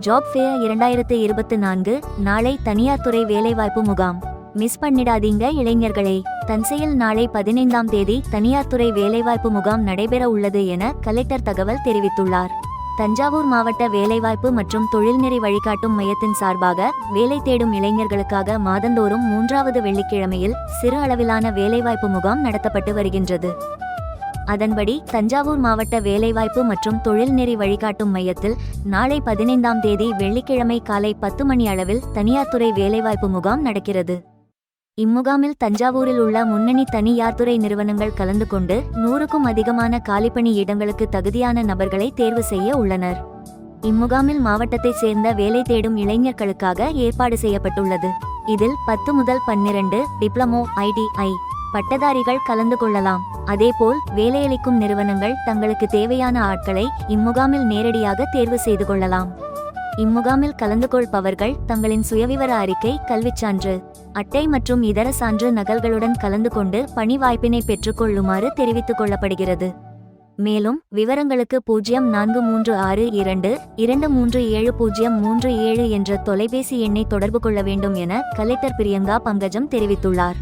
Job fair இரண்டாயிரத்து இருபத்து நான்கு நாளை தனியார் துறை வேலைவாய்ப்பு முகாம். மிஸ் பண்ணிடாதீங்க இளைஞர்களே. தன்சையில் நாளை பதினைந்தாம் தேதி தனியார் துறை வேலைவாய்ப்பு முகாம் நடைபெற உள்ளது என கலெக்டர் தகவல் தெரிவித்துள்ளார். தஞ்சாவூர் மாவட்ட வேலைவாய்ப்பு மற்றும் தொழில்நெறி வழிகாட்டும் மையத்தின் சார்பாக வேலை தேடும் இளைஞர்களுக்காக மாதந்தோறும் மூன்றாவது வெள்ளிக்கிழமையில் சிறு அளவிலான வேலைவாய்ப்பு முகாம் நடத்தப்பட்டு வருகின்றது. அதன்படி தஞ்சாவூர் மாவட்ட வேலைவாய்ப்பு மற்றும் தொழில்நெறி வழிகாட்டும் மையத்தில் நாளை பதினைந்தாம் தேதி வெள்ளிக்கிழமை காலை பத்து மணி அளவில் தனியார் துறை வேலைவாய்ப்பு முகாம் நடக்கிறது. இம்முகாமில் தஞ்சாவூரில் உள்ள முன்னணி தனியார் துறை நிறுவனங்கள் கலந்து கொண்டு நூறுக்கும் அதிகமான காலிப்பணி இடங்களுக்கு தகுதியான நபர்களை தேர்வு செய்ய உள்ளனர். இம்முகாமில் மாவட்டத்தைச் சேர்ந்த வேலை தேடும் இளைஞர்களுக்காக ஏற்பாடு செய்யப்பட்டுள்ளது. இதில் பத்து முதல் பன்னிரண்டு டிப்ளமோ ஐடிஐ பட்டதாரிகள் கலந்து கொள்ளலாம். அதேபோல் வேலையளிக்கும் நிறுவனங்கள் தங்களுக்கு தேவையான ஆட்களை இம்முகாமில் நேரடியாக தேர்வு செய்து கொள்ளலாம். இம்முகாமில் கலந்து கொள்பவர்கள் தங்களின் சுயவிவர அறிக்கை கல்விச் சான்று அட்டை மற்றும் இதர சான்று நகல்களுடன் கலந்து கொண்டு பணி வாய்ப்பினை பெற்றுக்கொள்ளுமாறு தெரிவித்துக் கொள்ளப்படுகிறது. மேலும் விவரங்களுக்கு பூஜ்ஜியம் நான்கு மூன்று ஆறு இரண்டு இரண்டு மூன்று ஏழு பூஜ்ஜியம் மூன்று ஏழு என்ற தொலைபேசி எண்ணை தொடர்பு கொள்ள வேண்டும் என கலெக்டர் பிரியங்கா பங்கஜம் தெரிவித்துள்ளார்.